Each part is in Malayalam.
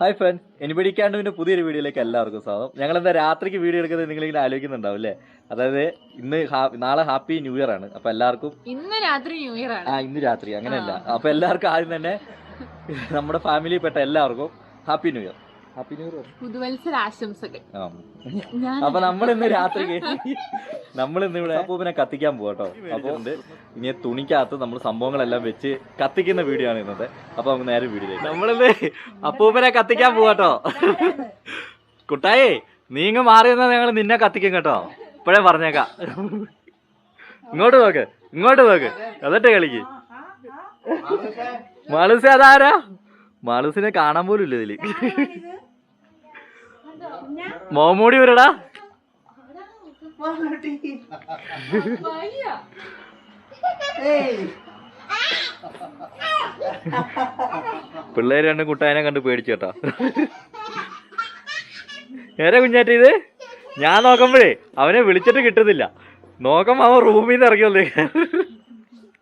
ഹായ് ഫ്രണ്ട്സ് എനിപടിക്കാണ്ട് പിന്നെ പുതിയൊരു വീഡിയോയിലേക്ക് എല്ലാവർക്കും സ്വാഗതം. ഞങ്ങൾ എന്താ രാത്രിക്ക് വീഡിയോ എടുക്കുന്നത് നിങ്ങളിങ്ങനെ ആലോചിക്കുന്നുണ്ടാവും അല്ലേ? അതായത് ഇന്ന് നാളെ ഹാപ്പി ന്യൂ ഇയർ ആണ്. അപ്പൊ എല്ലാവർക്കും ഇന്ന് രാത്രി ന്യൂ ഇയർ ആണ്. ആ ഇന്ന് രാത്രി. അങ്ങനെയല്ല. അപ്പൊ എല്ലാവർക്കും ആദ്യം തന്നെ നമ്മുടെ ഫാമിലിയിൽപ്പെട്ട എല്ലാവർക്കും ഹാപ്പി ന്യൂ ഇയർ. പുതുവത്സര ആശംസകൾ അപ്പൊ നമ്മൾ ഇന്ന് രാത്രി നമ്മൾ ഇന്ന് ഇവിടെ അപ്പൂപ്പിനെ കത്തിക്കാൻ പോകട്ടോ അപ്പൊ ഇനി തുണിക്കകത്ത് നമ്മൾ സംഭവങ്ങളെല്ലാം വെച്ച് കത്തിക്കുന്ന വീഡിയോ ആണ് ഇന്നത്തെ. അപ്പൊ നമുക്ക് നേരെ വീഡിയോ നമ്മളിന്ന് അപ്പൂപ്പനെ കത്തിക്കാൻ പോകട്ടോ കുട്ടായി നീങ്ങ മാറി നിന്നാ ഞങ്ങൾ നിന്നെ കത്തിക്കും കേട്ടോ. ഇപ്പോഴേ പറഞ്ഞേക്കാം. ഇങ്ങോട്ട് നോക്ക് ഇങ്ങോട്ട് നോക്ക്. എന്നിട്ട് കളിക്ക്. മാളുസ അതാരാ? മാളുസിനെ കാണാൻ പോലും ഇല്ല ഇതിൽ. മോമൂടി വരടാ. പിള്ളേര് രണ്ടും കുട്ടായനെ കണ്ട് പേടിച്ചു കേട്ടോ. നേരെ കുഞ്ഞാറ്റ ഇത്? ഞാൻ നോക്കുമ്പോഴേ അവനെ വിളിച്ചിട്ട് കിട്ടുന്നില്ല. നോക്കുമ്പോ അവൻ റൂമിൽ നിന്ന് ഇറങ്ങി വന്നേ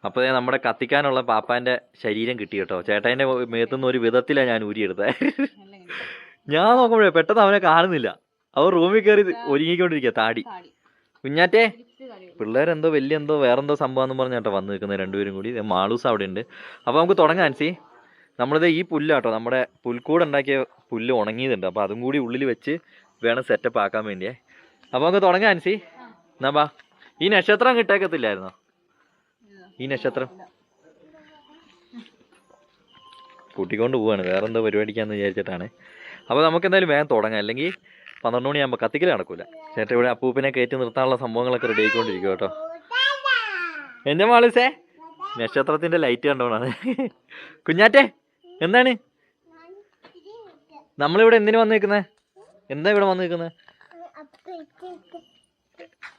അപ്പൊ ദേ നമ്മുടെ കത്തിക്കാനുള്ള പാപ്പാന്റെ ശരീരം കിട്ടി കേട്ടോ. ചേട്ടന്റെ മേത്തുനിന്ന് ഒരു വിധത്തിലാണ് ഞാൻ ഊരിയെടുത്തത് ഞാൻ നോക്കുമ്പോഴേ പെട്ടെന്ന് അവനെ കാണുന്നില്ല. അവൻ റൂമിൽ കയറി ഒരുങ്ങിക്കൊണ്ടിരിക്കുക താടി. കുഞ്ഞാറ്റേ പിള്ളേരെന്തോ വലിയ എന്തോ വേറെന്തോ സംഭവം എന്ന് പറഞ്ഞാട്ടോ വന്ന് നിൽക്കുന്നത് രണ്ടുപേരും കൂടി. മാളൂസ് അവിടെ ഉണ്ട്. അപ്പോൾ നമുക്ക് തുടങ്ങാൻ സി നമ്മളിത് ഈ പുല്ലാട്ടോ നമ്മുടെ പുൽക്കൂട് ഉണ്ടാക്കിയ പുല്ല് ഉണങ്ങിയതുണ്ട്. അപ്പോൾ അതും കൂടി ഉള്ളിൽ വെച്ച് വേണം സെറ്റപ്പ് ആക്കാൻ വേണ്ടിയേ. അപ്പോൾ നമുക്ക് തുടങ്ങാൻ സി എന്നാ ബാ. ഈ നക്ഷത്രം കിട്ടേക്കത്തില്ലായിരുന്നോ? ഈ നക്ഷത്രം. കൂട്ടിക്കൊണ്ട് പോവാണ്. വേറെന്തോ പരിപാടിക്കാന്ന് വിചാരിച്ചിട്ടാണ്. അപ്പോൾ നമുക്ക് എന്തായാലും വേഗം തുടങ്ങാം. അല്ലെങ്കിൽ പന്ത്രണ്ട് മണിയാകുമ്പോൾ കത്തിക്കൽ നടക്കൂല. ചേട്ടൻ ഇവിടെ അപ്പൂപ്പിനെ കയറ്റി നിർത്താനുള്ള സംഭവങ്ങളൊക്കെ റെഡി ആയിക്കൊണ്ടിരിക്കും കേട്ടോ. എന്റെ മാളിസേ? നക്ഷത്രത്തിന്റെ ലൈറ്റ് കണ്ടോണാണ്. കുഞ്ഞാറ്റെ എന്താണ്? നമ്മളിവിടെ എന്തിനു വന്നു നിൽക്കുന്നത് എന്താ ഇവിടെ വന്നു നിൽക്കുന്നത്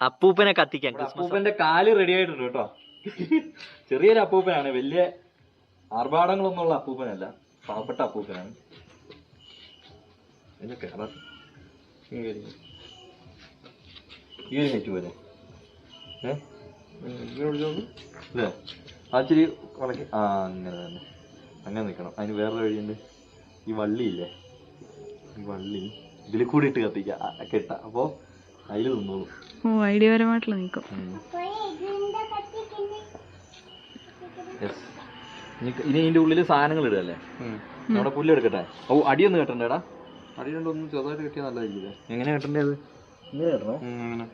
അപ്പൂപ്പനെ കത്തിക്കാൻ അപ്പൂപ്പന്റെ കാൽ റെഡി ആയിട്ടുണ്ട് കേട്ടോ. ചെറിയൊരു അപ്പൂപ്പനാണ് വലിയ ആർഭാടങ്ങളൊന്നുമുള്ള അപ്പൂപ്പനല്ല പാവപ്പെട്ട അപ്പൂപ്പനാണ്. ഇതിന്റെ കേറാ ഈ ഒരു ഹൈറ്റ് പോലെ. ഏ? ഇല്ലേ? ആച്ചിരി വളക്കി. ആ അങ്ങനെ തന്നെ. അങ്ങനെ നിൽക്കണം അതിന് വേറൊരു വഴിയുണ്ട്. ഈ വള്ളിയില്ലേ ഈ വള്ളി. ഇതിൽ കൂടി ഇട്ട് കത്തിക്കാം. കെട്ട. അപ്പോൾ അതിൽ നിന്നോളൂ. ഓ ഐഡിയപരമായിട്ടുള്ള നീക്കം. യെസ് ഇനി ഇനി ഇതിന്റെ ഉള്ളിൽ സാധനങ്ങൾ ഇടുകയല്ലേ നമ്മുടെ പുല്ല് എടുക്കട്ടെ? ഓ അടിയൊന്നും കെട്ടണ്ടേടാ. അടി രണ്ടൊന്നും ചെറുതായിട്ട് കിട്ടിയാൽ നല്ലതായിരിക്കും എങ്ങനെ കെട്ടണ്ടേത്? ഇങ്ങനെ കെട്ടണോ അങ്ങനെ.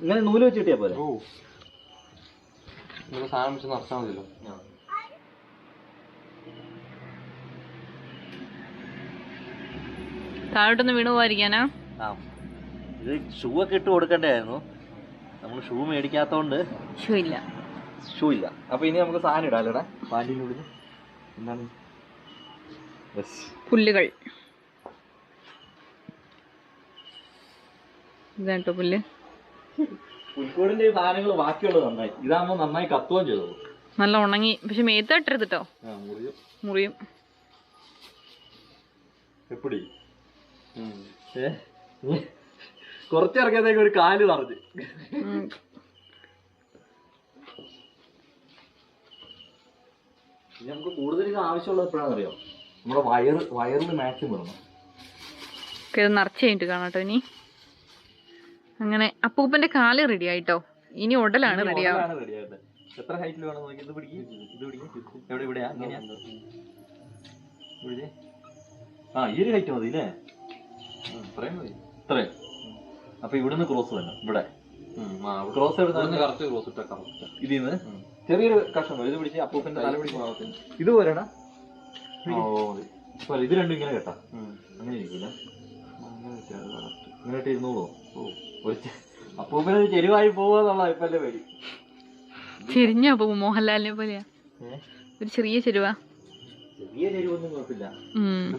ഇങ്ങനെ നൂൽ വെച്ച് കിട്ടിയാ പോലെ ഓ. സാധനം വെച്ച് നിറച്ചാൽ മതിയല്ലോ. താഴോട്ടൊന്ന് വീണു പോകാതിരിക്കാനാ ആ. ഇത് ഷൂ ഒക്കെ ഇട്ട് കൊടുക്കണ്ടായിരുന്നു നമ്മൾ ഷൂ മേടിക്കാത്തോണ്ട് ഷൂ ഇല്ല. ഷൂ ഇല്ല. അപ്പൊ ഇനി നമുക്ക് സാധനം പാന്റിന്റെ ഉള്ളിൽ എന്താണ്? പുല്ലുകൾ. ഇതാണ് കേട്ടോ പുല്ല് പുൽക്കൂടിന്റെ സാധനങ്ങൾ ബാക്കിയുള്ളത് നന്നായി. ഇതാകുമ്പോൾ നന്നായി കത്തുകയും ചെയ്തു. നല്ല ഉണങ്ങി. പക്ഷെ മേത്ത് ഇട്ടരുത് കേട്ടോ മുറിയും. എപ്പടി? കുറച്ചിറങ്ങിയതേക്ക് ഒരു കാൽ നിറഞ്ഞ് ഇനി നമുക്ക് കൂടുതൽ ഇത് ആവശ്യമുള്ളത് എപ്പോഴാണെന്ന് അറിയാം നമ്മുടെ വയറ് വയറിന് മാക്സിമം ഇടണം നിറച്ച് കഴിഞ്ഞിട്ട് കാണാട്ടോ ഇനി. അങ്ങനെ അപ്പൂപ്പന്റെ കാൽ റെഡി ആയിട്ടോ? ഇനി ഉടലാണ് റെഡി ആവുക. എത്ര ഹൈറ്റിൽ വേണം നോക്കി ഇത് പിടിക്കും. ഇത് പിടിക്കും. എവിടെ ആ ഈ ഒരു ഹൈറ്റ് മതി അല്ലേ? ഇത്രയും മതി. ഇത്രയും. അപ്പൊ ഇവിടുന്ന് ക്രോസ് വേണം ഇവിടെ. ക്രോസ് ക്രോസ് എവിടെ? കറക്റ്റ് ക്രോസ് ഇട്ടാ കറക്റ്റ് ഇതിൽ ചെറിയൊരു കഷ്ണം ഇത് പിടിച്ച് അപ്പൂപ്പന്റെ തല പിടിച്ച് ഇത് പോരണ ഓ മതി. പോലെ ഇത് രണ്ടും ഇങ്ങനെ കേട്ടാ. അങ്ങനെ ഇരിക്കില്ല അങ്ങനെ ഇട്ട് ഇരുന്നോളൂ. ഒരു ഒരു ചെരുവായി പോവാന്നുള്ള ഇപ്പൊ എന്റെ പേടി ചെരിഞ്ഞ അപ്പൂ മോഹൻലാലിനെ പോലെയാ? ഒരു ചെറിയ ചെരുവ? ചെറിയ ചെരുവൊന്നും കുഴപ്പമില്ല.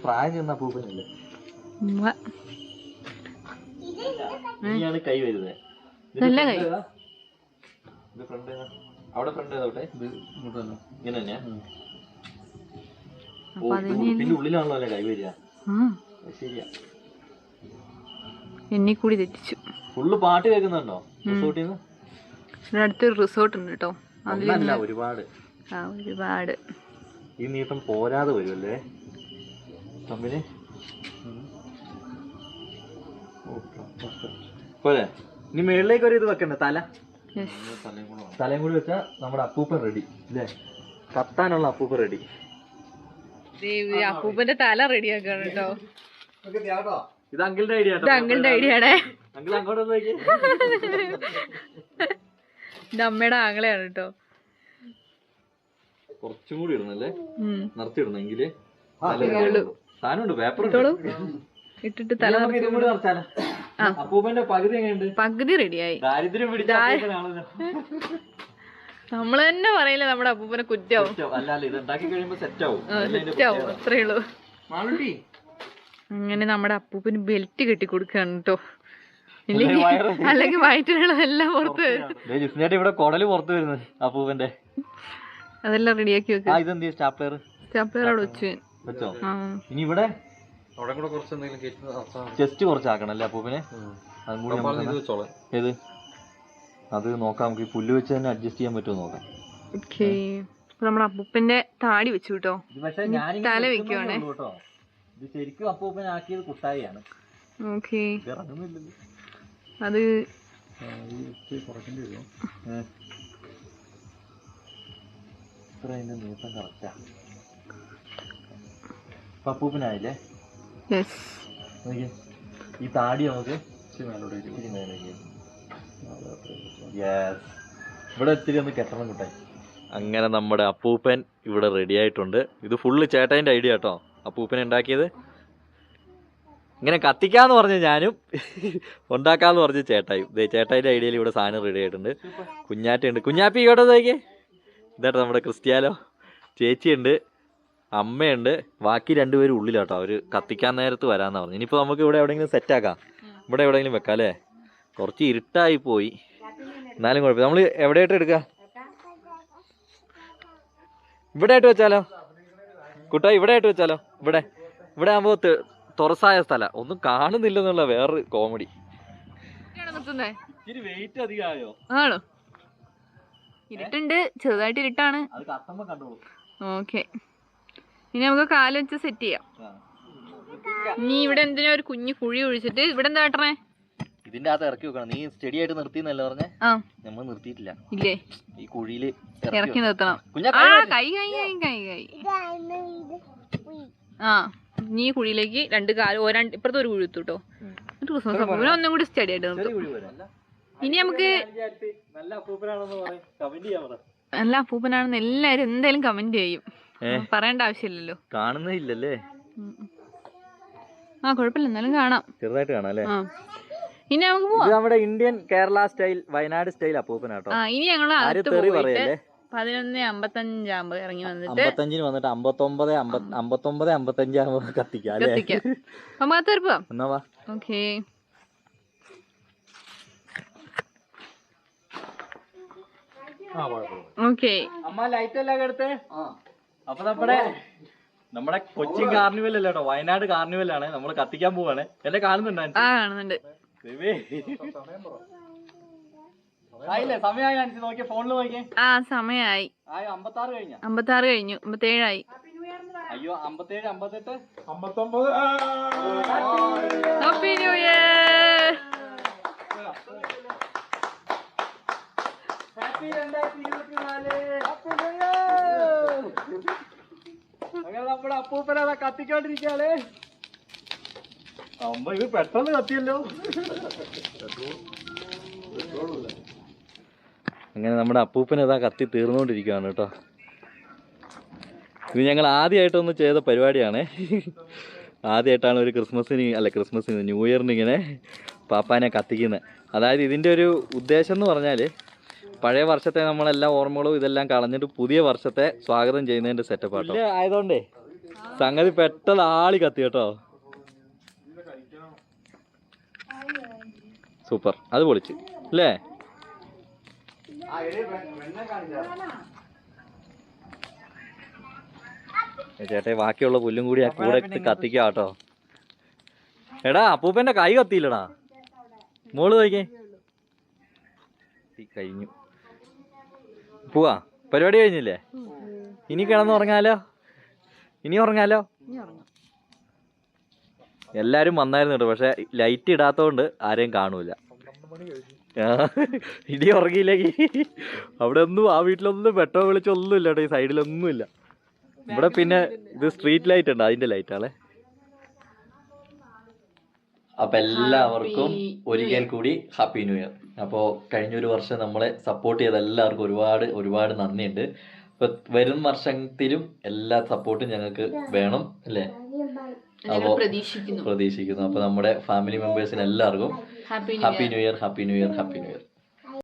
പ്രായം ചെന്ന അപ്പൂപ്പനല്ലേ ഉവ്വ. ഇനിയാണ് കൈ വരുന്നത് നല്ല കൈ. ഇത് ഫ്രണ്ട് അവിടെ ഫ്രണ്ട് ഏതോട്ടെ ഇത് ഇങ്ങോട്ട് തന്നെ ഇങ്ങനെ തന്നെയാ? അപ്പൊ അതിന് ഉള്ളിലാണല്ലോ അല്ലേ കൈ വരിക? ശരിയാ. എന്നെ കൂടി തെറ്റിച്ചു. ഫുള്ള് പാട്ട് കേൾക്കുന്നുണ്ടോ? റിസോർട്ടിൽ നിന്ന് ഇവിടെ അടുത്തൊരു റിസോർട്ട് ഉണ്ട് കേട്ടോ. അതിൽ ഒന്നല്ല ഒരുപാട്. ആ ഒരുപാട്. ഈ നീട്ടം പോരാതെ വരുമല്ലേ തമ്മിൽ? പോലെ ഇനി മേളിലേക്ക് ഒരു ഇത് വെക്കണ്ടേ? തല. തലയും തലയും കൂടി വെച്ചാൽ നമ്മുടെ അപ്പൂപ്പൻ റെഡി അല്ലേ കത്താനുള്ള അപ്പൂപ്പൻ റെഡി അപ്പൂപ്പന്റെ തല റെഡിയാക്കാണ് കേട്ടോ. ഇത് അങ്കിളിന്റെ ഐഡിയ ഇത് അങ്കിളിന്റെ ഐഡിയ ആണേ അങ്കിൾ അങ്ങോട്ട് നോക്കി ഇത് അമ്മയുടെ ആങ്ങളെയാണ് കേട്ടോ. കുറച്ചും കൂടി ഇടുന്നല്ലേ നിർത്തി നിറച്ച് ഇടണെങ്കിൽ സാധനമുണ്ട് പേപ്പർ ഇട്ടിട്ട് തല നമുക്ക് ഇതും കൂടി അപ്പൂപ്പന്റെ പകുതി എങ്ങനെയുണ്ട്? പകുതി റെഡിയായി. ദാരിദ്ര്യം പിടിച്ച അപ്പൂപ്പനാണല്ലോ. നമ്മൾ തന്നെ പറയില്ല നമ്മുടെ അപ്പൂപ്പനെ കുറ്റാവും ആവും. അല്ല ഇത് ഉണ്ടാക്കി കഴിയുമ്പോ സെറ്റ് ആവും. സെറ്റാവും പ്രത്യേകത. അത്രേ ഉള്ളൂ. മാളുട്ടി അങ്ങനെ നമ്മുടെ അപ്പൂപ്പന് ബെൽറ്റ് കെട്ടി കൊടുക്കുകയാണ് കേട്ടോ അല്ലെങ്കിൽ വയറ് അല്ലെങ്കിൽ വയറ്റിലുള്ളതെല്ലാം പുറത്ത് വരും ഇവിടെ കുടൽ പുറത്ത് വരുന്നത് അപ്പൂപ്പന്റെ. അതെല്ലാം റെഡിയാക്കി ആ വെക്കുക ഇതെന്ത് സ്റ്റാപ്ലർ ചപ്പേർ അവിടെ വെച്ചു. വെച്ചോ? ആ. ഇനി ഇവിടെ? അവിടെ കൂടെ കുറച്ച് എന്തെങ്കിലും കയറ്റി അവസാനം. ചെസ്റ്റ് കുറച്ചാക്കണം അല്ലേ അപ്പൂപ്പനെ? അതും കൂടി ഏത്? അത് നോക്കാം നമുക്ക് പുല്ല് വെച്ച് തന്നെ അഡ്ജസ്റ്റ് ചെയ്യാൻ പറ്റുമോ നോക്കാം. നമ്മുടെ അപ്പൂപ്പന്റെ താടി വെച്ചു കേട്ടോ തല വെക്കുവാണേ. ഇത് ശരിക്കും അപ്പൂപ്പൻ ആക്കിയത് കുട്ടായിയാണ്. ഓക്കേ. ഇത് ഇറങ്ങുന്നില്ലല്ലോ അത്. ഇത്ര അതിന്റെ നീട്ടം കറക്റ്റാ. നോക്കിയേ. ഈ താടി നമുക്ക് ഇവിടെ ഇത്തിരി ഒന്ന് കെട്ടണം കുട്ടായി. അങ്ങനെ നമ്മുടെ അപ്പൂപ്പൻ ഇവിടെ റെഡി ആയിട്ടുണ്ട്. ഇത് ഫുള്ള് ചേട്ടന്റെ ഐഡിയ കേട്ടോ. അപ്പൂപ്പൻ ഉണ്ടാക്കിയത്. ഇങ്ങനെ കത്തിക്കാന്ന് പറഞ്ഞ ഞാനും ഉണ്ടാക്കാന്ന് പറഞ്ഞ ചേട്ടായും. ഇതേ ചേട്ടായിന്റെ ഐഡിയയിൽ ഇവിടെ സാധനം റെഡി ആയിട്ടുണ്ട്. കുഞ്ഞാറ്റയുണ്ട് കുഞ്ഞാപ്പി ഇങ്ങോട്ട് നോക്കിയേ ഇതാട്ടോ നമ്മുടെ ക്രിസ്ത്യാലോ. ചേച്ചിയുണ്ട് അമ്മയുണ്ട്. ബാക്കി രണ്ടുപേരും ഉള്ളിലാട്ടോ. അവർ കത്തിക്കാൻ നേരത്ത് വരാമെന്ന് പറഞ്ഞു ഇനിയിപ്പോൾ നമുക്ക് ഇവിടെ എവിടെയെങ്കിലും സെറ്റ് ആക്കാം. ഇവിടെ എവിടെയെങ്കിലും വെക്കാം അല്ലേ? കുറച്ച് ഇരുട്ടായി പോയി. എന്നാലും കുഴപ്പമില്ല. നമ്മൾ എവിടെയായിട്ട് എടുക്കുക ഇവിടെ ആയിട്ട് വെച്ചാലോ? കുട്ടാ ഇവിടെ ആയിട്ട് വെച്ചാലോ? ഇവിടെ. ഇവിടെ ആകുമ്പോ തുറസായ സ്ഥല. ഒന്നും കാണുന്നില്ലെന്നുള്ള വേറൊരു കോമഡി വെയിറ്റ് അധികമായോ? ആണോ? ഇരുട്ടുണ്ട്. ചെറുതായിട്ട് ഇരുട്ടാണ്. ഓക്കെ. ഇനി നമുക്ക് കാൽ വെച്ച് സെറ്റ് ചെയ്യാം. നീ ഇവിടെ എന്തിനാ ഒരു കുഞ്ഞു കുഴി ഒഴിച്ചിട്ട്? ഇവിടെ എന്താ കേട്ടണേ? ഇതിന്റെ അകത്ത് ഇറക്കി വെക്കണം. നീ സ്റ്റഡി ആയിട്ട് നിർത്തിന്നല്ലേ പറഞ്ഞേ? നമ്മൾ നിർത്തിയിട്ടില്ല. ഇല്ലേ? ഈ കുഴിയിൽ ഇറക്കി നിർത്തണം. കൈ കൈ കൈ കൈ ആ നീ കുഴിയിലേക്ക് രണ്ട് കാൽ രണ്ട് ഇപ്പുറത്തെ ഒരു കുഴി എത്തുട്ടോ എന്നിട്ട് ക്രിസ്മസ് ഒന്നും കൂടി സ്റ്റഡി ആയിട്ട് നിർത്തും. ഇനി നമുക്ക് നല്ല അപ്പൂപ്പനാണെന്ന് എല്ലാരും എന്തായാലും കമന്റ് ചെയ്യും? പറയേണ്ട ആവശ്യമില്ലല്ലോ. കാണുന്നില്ലല്ലേ ആ കുഴപ്പമില്ല. എന്നാലും കാണാം. ചെറുതായിട്ട് കാണാം അല്ലേ? ആ. ഇനി നമുക്ക് ഇത് പോവാം നമ്മുടെ Indian Kerala style Wayanad style അപ്പൂപ്പനാട്ടോ ആ ഇനി ഞങ്ങൾ ആരും അകത്ത് തെറി പോയിട്ട് പറയല്ലേ? പതിനൊന്ന് അമ്പത്തഞ്ചാകുമ്പോ ഇറങ്ങി വന്നിട്ട് അമ്പത്തഞ്ചിന് വന്നിട്ട് അമ്പത്തൊമ്പത് അമ്പത് അമ്പത്തൊമ്പത് അമ്പത്തഞ്ചാകുമ്പോ കത്തിക്കാം അല്ലേ? കത്തിക്കാം. അപ്പൊ പോവാം എന്നാ വാ. ഓക്കേ. ഓക്കേ. അമ്മ ലൈറ്റ് എല്ലാം എടുത്തേ? അപ്പൊ നമ്മുടെ നമ്മുടെ കൊച്ചിൻ കാർണിവൽ അല്ലേട്ടോ വയനാട് കാർണിവൽ ആണ്. നമ്മൾ കത്തിക്കാൻ പോവാണ്. എന്നെ കാണുന്നുണ്ടോ? ആ കാണുന്നുണ്ട്. ആയില്ലേ? സമയമായി അനുസരിച്ച് നോക്കിയേ ഫോണിൽ നോക്കിയേ. ആ സമയായി ആയോ അമ്പത്താറ് കഴിഞ്ഞ? അമ്പത്തേഴായി. അയ്യോ അമ്പത്തേഴ് അമ്പത്തെട്ട്? അമ്പത്തൊമ്പത്. ഹാപ്പി ന്യൂ ഇയർ അങ്ങനെ നമ്മുടെ അപ്പൂപ്പനെ കത്തിക്കൊണ്ടിരിക്കാൽ അമ്മ ഇത് പെട്ടെന്ന് കത്തിയല്ലോ. അങ്ങനെ നമ്മുടെ അപ്പൂപ്പന് ഇതാ കത്തി തീർന്നുകൊണ്ടിരിക്കുകയാണ് കേട്ടോ. ഇത് ഞങ്ങൾ ആദ്യമായിട്ടൊന്ന് ചെയ്ത പരിപാടിയാണ്. ആദ്യമായിട്ടാണ് ഒരു ക്രിസ്മസിന് അല്ല ക്രിസ്മസിന് ന്യൂ ഇയറിന് ഇങ്ങനെ പാപ്പാനെ കത്തിക്കുന്നത് അതായത് ഇതിന്റെ ഒരു ഉദ്ദേശം എന്ന് പറഞ്ഞാൽ പഴയ വർഷത്തെ നമ്മളെല്ലാ ഓർമ്മകളും ഇതെല്ലാം കളഞ്ഞിട്ട് പുതിയ വർഷത്തെ സ്വാഗതം ചെയ്യുന്നതിന്റെ സെറ്റപ്പാട്ടോ ആയതുകൊണ്ടേ. സംഗതി പെട്ടെന്ന് ആളി കത്തി കേട്ടോ. സൂപ്പർ. അത് പൊളിച്ച്. അല്ലേ ചേട്ടേ ബാക്കിയുള്ള പുല്ലും കൂടി ആ കൂടെ ഇട്ട് കത്തിക്കാം കേട്ടോ. എടാ അപ്പൂപ്പന്റെ കൈ കത്തിയില്ലടാ. മോൾ നോക്കേ കഴിഞ്ഞു. പോവാ. പരിപാടി കഴിഞ്ഞില്ലേ? ഇനി കിടന്നുറങ്ങാലോ ഇനി ഉറങ്ങാലോ? എല്ലാരും വന്നായിരുന്നു കേട്ടോ പക്ഷെ ലൈറ്റ് ഇടാത്തോണ്ട് ആരെയും കാണൂല. ഇടി ഉറങ്ങിയില്ലെങ്കിൽ അവിടെ ഒന്നും ആ വീട്ടിലൊന്നും പെട്ടോ വിളിച്ചൊന്നും ഇല്ല കേട്ടോ ഈ സൈഡിലൊന്നും ഇല്ല ഇവിടെ പിന്നെ ഇത് സ്ട്രീറ്റ് ലൈറ്റ് ഉണ്ട് അതിന്റെ ലൈറ്റ് ആണേ. അപ്പൊ എല്ലാവർക്കും ഒരിക്കൽ കൂടി ഹാപ്പി ന്യൂ ഇയർ അപ്പോൾ കഴിഞ്ഞൊരു വർഷം നമ്മളെ സപ്പോർട്ട് ചെയ്ത എല്ലാവർക്കും ഒരുപാട് ഒരുപാട് നന്ദിയുണ്ട്. അപ്പൊ വരും വർഷത്തിലും എല്ലാ സപ്പോർട്ടും ഞങ്ങൾക്ക് വേണം അല്ലേ? അപ്പോ പ്രതീക്ഷിക്കുന്നു. പ്രതീക്ഷിക്കുന്നു. അപ്പൊ നമ്മുടെ ഫാമിലി മെമ്പേഴ്സിന് എല്ലാവർക്കും happy new year happy new year happy new year